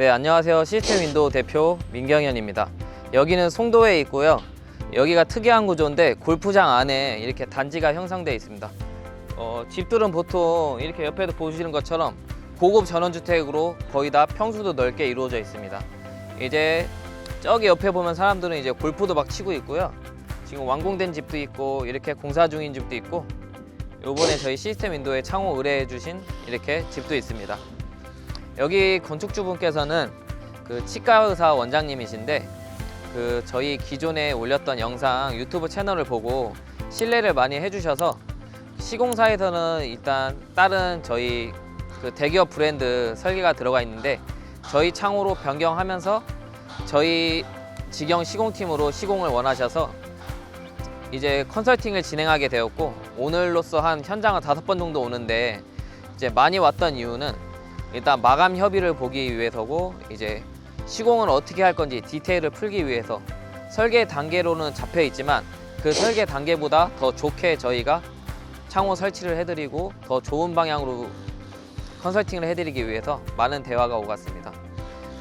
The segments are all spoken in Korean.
네, 안녕하세요. 시스템 윈도우 대표 민경현입니다. 여기는 송도에 있고요. 여기가 특이한 구조인데 골프장 안에 이렇게 단지가 형성되어 있습니다. 어, 집들은 보통 이렇게 옆에도 보시는 것처럼 고급 전원주택으로 거의 다 평수도 넓게 이루어져 있습니다. 이제 저기 옆에 보면 사람들은 이제 골프도 막 치고 있고요. 지금 완공된 집도 있고 이렇게 공사 중인 집도 있고 요번에 저희 시스템 윈도우에 창호 의뢰해 주신 이렇게 집도 있습니다. 여기 건축주분께서는 그 치과 의사 원장님이신데 그 저희 기존에 올렸던 영상 유튜브 채널을 보고 신뢰를 많이 해주셔서 시공사에서는 일단 다른 저희 그 대기업 브랜드 설계가 들어가 있는데 저희 창호로 변경하면서 저희 직영 시공팀으로 시공을 원하셔서 이제 컨설팅을 진행하게 되었고 오늘로써 한 현장을 다섯 번 정도 오는데 이제 많이 왔던 이유는 일단 마감 협의를 보기 위해서고 이제 시공을 어떻게 할 건지 디테일을 풀기 위해서 설계 단계로는 잡혀 있지만 그 설계 단계보다 더 좋게 저희가 창호 설치를 해드리고 더 좋은 방향으로 컨설팅을 해드리기 위해서 많은 대화가 오갔습니다.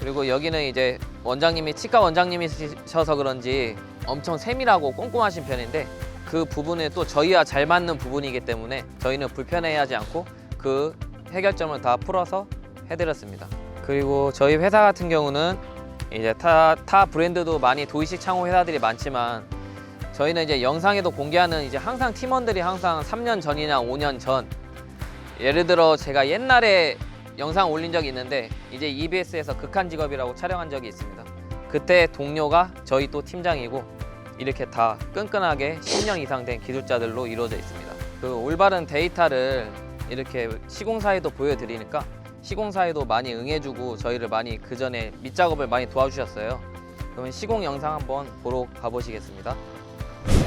그리고 여기는 이제 원장님이 치과 원장님이셔서 그런지 엄청 세밀하고 꼼꼼하신 편인데 그 부분에 또 저희와 잘 맞는 부분이기 때문에 저희는 불편해하지 않고 그 해결점을 다 풀어서 해드렸습니다. 그리고 저희 회사 같은 경우는 이제 타, 타 브랜드도 많이 도이식 창호 회사들이 많지만 저희는 이제 영상에도 공개하는 이제 항상 팀원들이 항상 3년 전이나 5년 전 예를 들어 제가 옛날에 영상 올린 적이 있는데 이제 EBS에서 극한 직업이라고 촬영한 적이 있습니다. 그때 동료가 저희 또 팀장이고 이렇게 다 끈끈하게 10년 이상 된 기술자들로 이루어져 있습니다. 그 올바른 데이터를 이렇게 시공사에도 보여드리니까 시공사에도 많이 응해주고 저희를 많이 그 전에 밑작업을 많이 도와주셨어요. 그러면 시공 영상 한번 보러 가보시겠습니다.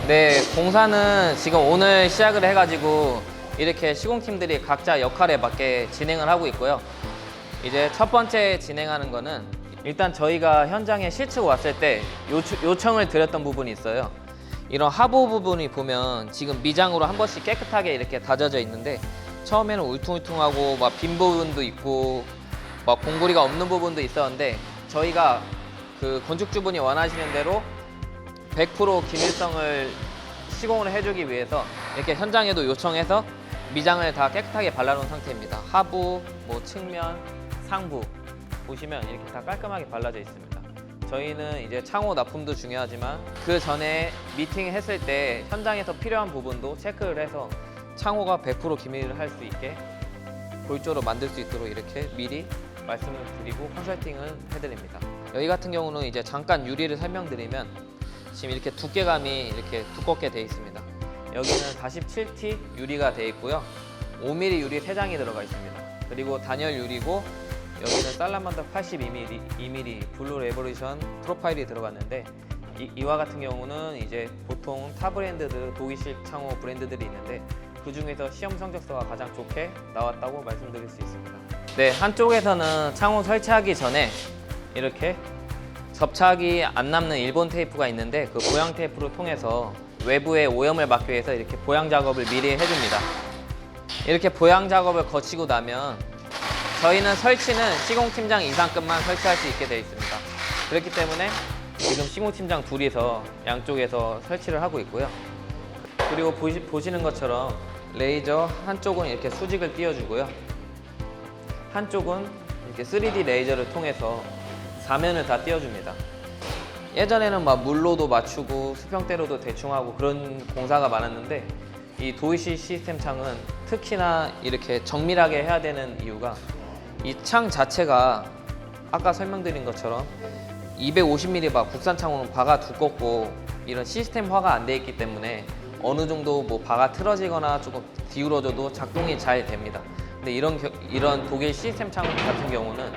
네, 공사는 지금 오늘 시작을 해가지고 이렇게 시공팀들이 각자 역할에 맞게 진행을 하고 있고요. 이제 첫 번째 진행하는 거는 일단 저희가 현장에 실측 왔을 때 요청, 요청을 드렸던 부분이 있어요. 이런 하부 부분이 보면 지금 미장으로 한 번씩 깨끗하게 이렇게 다져져 있는데 처음에는 울퉁울퉁하고 막 빈 부분도 있고 막 공구리가 없는 부분도 있었는데 저희가 그 건축주분이 원하시는 대로 100% 기밀성을 시공을 해주기 위해서 이렇게 현장에도 요청해서 미장을 다 깨끗하게 발라놓은 상태입니다. 하부, 뭐 측면, 상부 보시면 이렇게 다 깔끔하게 발라져 있습니다. 저희는 이제 창호 납품도 중요하지만 그 전에 미팅 했을 때 현장에서 필요한 부분도 체크를 해서 창호가 100% 기밀을 할 수 있게 골조로 만들 수 있도록 이렇게 미리 말씀을 드리고 컨설팅을 해드립니다. 여기 같은 경우는 이제 잠깐 유리를 설명드리면 지금 이렇게 두께감이 이렇게 두껍게 되어 있습니다. 여기는 47T 유리가 되어 있고요. 5mm 유리 3장이 들어가 있습니다. 그리고 단열 유리고 여기는 살라만더 82mm 2mm 블루 레보루션 프로파일이 들어갔는데 이, 이와 같은 경우는 이제 보통 타 브랜드들 독일식 창호 브랜드들이 있는데 그 중에서 시험 성적서가 가장 좋게 나왔다고 말씀드릴 수 있습니다. 네, 한쪽에서는 창호 설치하기 전에 이렇게 접착이 안 남는 일본 테이프가 있는데 그 보양 테이프를 통해서 외부에 오염을 막기 위해서 이렇게 보양 작업을 미리 해줍니다. 이렇게 보양 작업을 거치고 나면 저희는 설치는 시공팀장 이상급만 설치할 수 있게 되어 있습니다. 그렇기 때문에 지금 시공팀장 둘이서 양쪽에서 설치를 하고 있고요. 그리고 보시, 보시는 것처럼 레이저 한쪽은 이렇게 수직을 띄워주고요. 한쪽은 이렇게 3D 레이저를 통해서 사면을 다 띄워줍니다. 예전에는 막 물로도 맞추고 수평대로도 대충 하고 그런 공사가 많았는데 이 도이시 시스템 창은 특히나 이렇게 정밀하게 해야 되는 이유가 이 창 자체가 아까 설명드린 것처럼 250mm 바 국산 창호는 바가 두껍고 이런 시스템화가 안 돼 있기 때문에 어느 정도 뭐 바가 틀어지거나 조금 기울어져도 작동이 잘 됩니다. 근데 이런 겨- 이런 독일 시스템 창 같은 경우는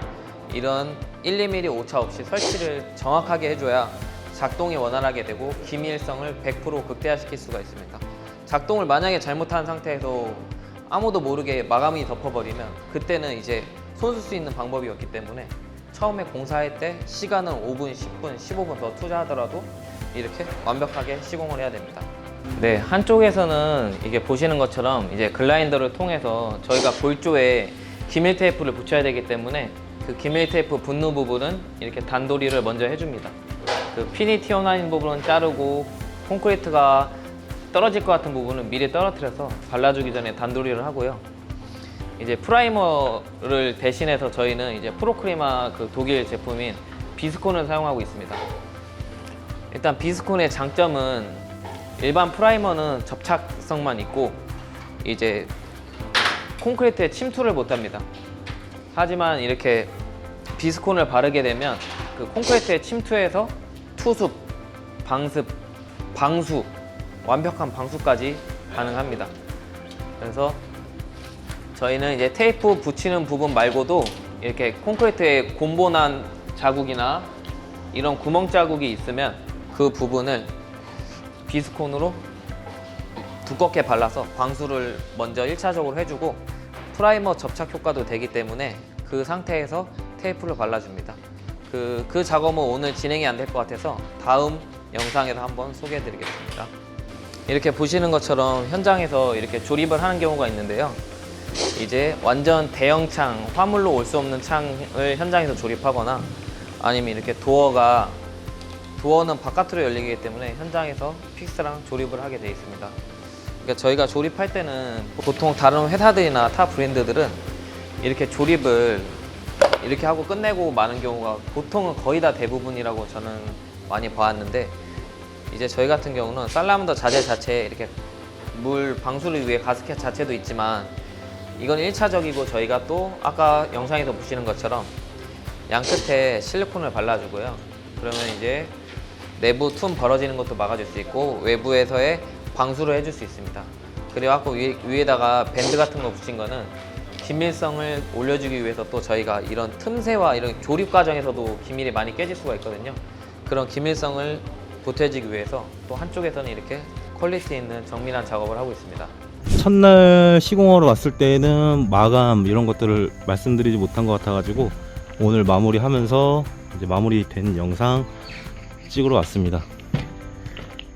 이런 1, 2mm 오차 없이 설치를 정확하게 해줘야 작동이 원활하게 되고 기밀성을 100% 극대화시킬 수가 있습니다. 작동을 만약에 잘못한 상태에서 아무도 모르게 마감이 덮어버리면 그때는 이제 손 쓸 수 있는 방법이 없기 때문에 처음에 공사할 때 시간은 5분, 10분, 15분 더 투자하더라도 이렇게 완벽하게 시공을 해야 됩니다. 네, 한쪽에서는 이게 보시는 것처럼 이제 글라인더를 통해서 저희가 골조에 기밀 테이프를 붙여야 되기 때문에 그그 기밀 테이프 분무 부분은 이렇게 단도리를 먼저 해줍니다. 그 핀이 튀어나온 부분은 자르고 콘크리트가 떨어질 것 같은 부분은 미리 떨어뜨려서 발라주기 전에 단도리를 하고요. 이제 프라이머를 대신해서 저희는 이제 프로크리마 그 독일 제품인 비스콘을 사용하고 있습니다. 일단 비스콘의 장점은 일반 프라이머는 접착성만 있고 이제 콘크리트에 침투를 못합니다. 하지만 이렇게 비스콘을 바르게 되면 그 콘크리트에 침투해서 투습, 방습, 방수, 완벽한 방수까지 가능합니다. 그래서 저희는 이제 테이프 붙이는 부분 말고도 이렇게 콘크리트에 곰보난 자국이나 이런 구멍 자국이 있으면 그 부분을 비스콘으로 두껍게 발라서 방수를 먼저 1차적으로 해주고 프라이머 접착 효과도 되기 때문에 그 상태에서 테이프를 발라줍니다. 그, 그 작업은 오늘 진행이 안 될 것 같아서 다음 영상에서 한번 소개해 드리겠습니다. 이렇게 보시는 것처럼 현장에서 이렇게 조립을 하는 경우가 있는데요. 이제 완전 대형 창, 화물로 올 수 없는 창을 현장에서 조립하거나 아니면 이렇게 도어가 도어는 바깥으로 열리기 때문에 현장에서 픽스랑 조립을 하게 되어 있습니다. 그러니까 저희가 조립할 때는 보통 다른 회사들이나 타 브랜드들은 이렇게 조립을 이렇게 하고 끝내고 마는 경우가 보통은 거의 다 대부분이라고 저는 많이 봐왔는데 이제 저희 같은 경우는 살라문더 자재 자체에 이렇게 물 방수를 위해 가스켓 자체도 있지만 이건 1차적이고 저희가 또 아까 영상에서 보시는 것처럼 양 끝에 실리콘을 발라주고요. 그러면 이제 내부 툼 벌어지는 것도 막아줄 수 있고 외부에서의 방수를 해줄 수 있습니다. 아까 위에, 위에다가 밴드 같은 거 붙인 거는 기밀성을 올려주기 위해서 또 저희가 이런 틈새와 이런 조립 과정에서도 기밀이 많이 깨질 수가 있거든요. 그런 기밀성을 보태주기 위해서 또 한쪽에서는 이렇게 퀄리티 있는 정밀한 작업을 하고 있습니다. 첫날 시공하러 왔을 때는 마감 이런 것들을 말씀드리지 못한 것 같아가지고 오늘 마무리하면서 이제 마무리된 영상 찍으러 왔습니다.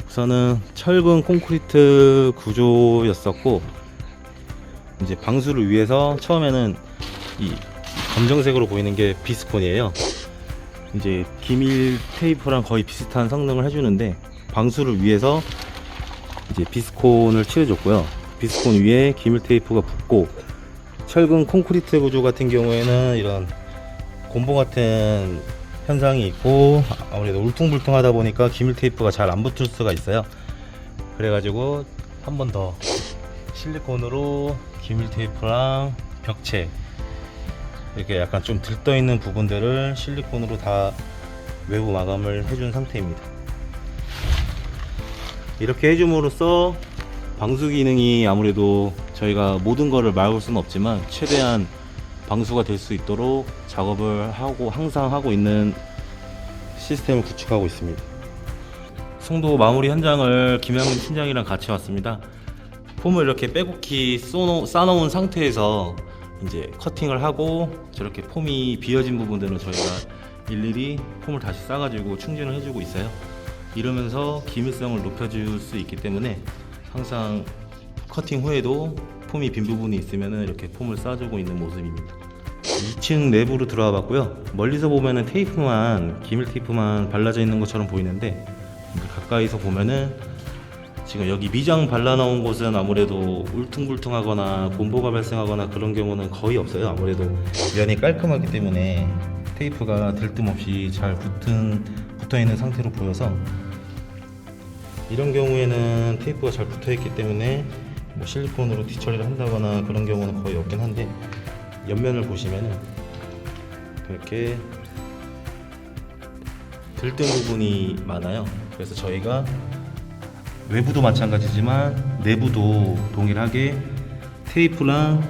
우선은 철근 콘크리트 구조였었고 이제 방수를 위해서 처음에는 이 검정색으로 보이는 게 비스콘이에요. 이제 기밀 테이프랑 거의 비슷한 성능을 해주는데 방수를 위해서 이제 비스콘을 칠해줬고요. 비스콘 위에 기밀 테이프가 붙고 철근 콘크리트 구조 같은 경우에는 이런 곰보 같은 현상이 있고 아무래도 울퉁불퉁하다 보니까 기밀 테이프가 잘 안 붙을 수가 있어요. 그래가지고 한 번 더 실리콘으로 기밀 테이프랑 벽체 이렇게 약간 좀 들떠 있는 부분들을 실리콘으로 다 외부 마감을 해준 상태입니다. 이렇게 해줌으로써 방수 기능이 아무래도 저희가 모든 거를 막을 수는 없지만 최대한 방수가 될 수 있도록 작업을 하고 항상 하고 있는 시스템을 구축하고 있습니다. 송도 마무리 현장을 김양근 팀장이랑 같이 왔습니다. 폼을 이렇게 빼곡히 싸놓은 상태에서 이제 커팅을 하고 저렇게 폼이 비어진 부분들은 저희가 일일이 폼을 다시 싸가지고 충전을 해주고 있어요. 이러면서 기밀성을 높여줄 수 있기 때문에 항상 커팅 후에도 폼이 빈 부분이 있으면 이렇게 폼을 싸주고 있는 모습입니다. 2층 내부로 들어와 봤고요. 멀리서 보면은 테이프만 기밀 테이프만 발라져 있는 것처럼 보이는데 가까이서 보면은 지금 여기 미장 발라놓은 곳은 아무래도 울퉁불퉁하거나 곰보가 발생하거나 그런 경우는 거의 없어요. 아무래도 면이 깔끔하기 때문에 테이프가 들뜸 없이 잘 붙은 붙어 있는 상태로 보여서 이런 경우에는 테이프가 잘 붙어 있기 때문에 뭐 실리콘으로 뒤처리를 한다거나 그런 경우는 거의 없긴 한데 옆면을 보시면은 이렇게 들뜬 부분이 많아요. 그래서 저희가 외부도 마찬가지지만 내부도 동일하게 테이프랑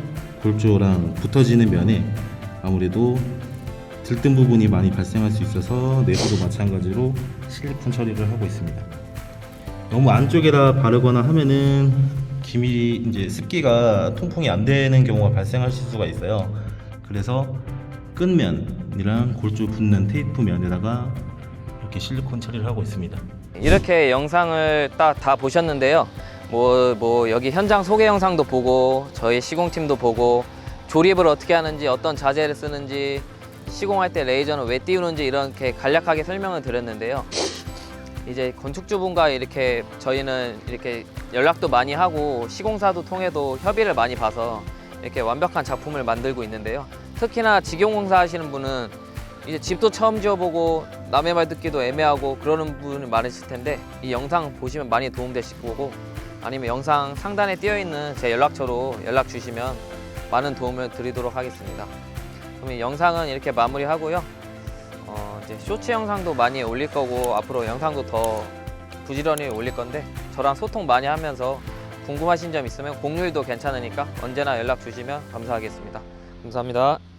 골조랑 붙어지는 면에 아무래도 들뜬 부분이 많이 발생할 수 있어서 내부도 마찬가지로 실리콘 처리를 하고 있습니다. 너무 안쪽에다 바르거나 하면은 기밀이 이제 습기가 통풍이 안 되는 경우가 발생하실 수가 있어요. 그래서 끝면이랑 골조 붙는 테이프 면에다가 이렇게 실리콘 처리를 하고 있습니다. 이렇게 영상을 딱 다 보셨는데요. 뭐, 뭐, 여기 현장 소개 영상도 보고, 저희 시공팀도 보고, 조립을 어떻게 하는지, 어떤 자재를 쓰는지, 시공할 때 레이저는 왜 띄우는지 이렇게 간략하게 설명을 드렸는데요. 이제 건축주분과 이렇게 저희는 이렇게 연락도 많이 하고 시공사도 통해도 협의를 많이 봐서 이렇게 완벽한 작품을 만들고 있는데요. 특히나 직용공사 하시는 분은 이제 집도 처음 지어보고 남의 말 듣기도 애매하고 그러는 분이 많으실 텐데 이 영상 보시면 많이 도움되실 거고 아니면 영상 상단에 띄어 있는 제 연락처로 연락 주시면 많은 도움을 드리도록 하겠습니다. 그럼 이 영상은 이렇게 마무리하고요. 어, 이제 쇼츠 영상도 많이 올릴 거고 앞으로 영상도 더 부지런히 올릴 건데 저랑 소통 많이 하면서 궁금하신 점 있으면 공유일도 괜찮으니까 언제나 연락 주시면 감사하겠습니다. 감사합니다.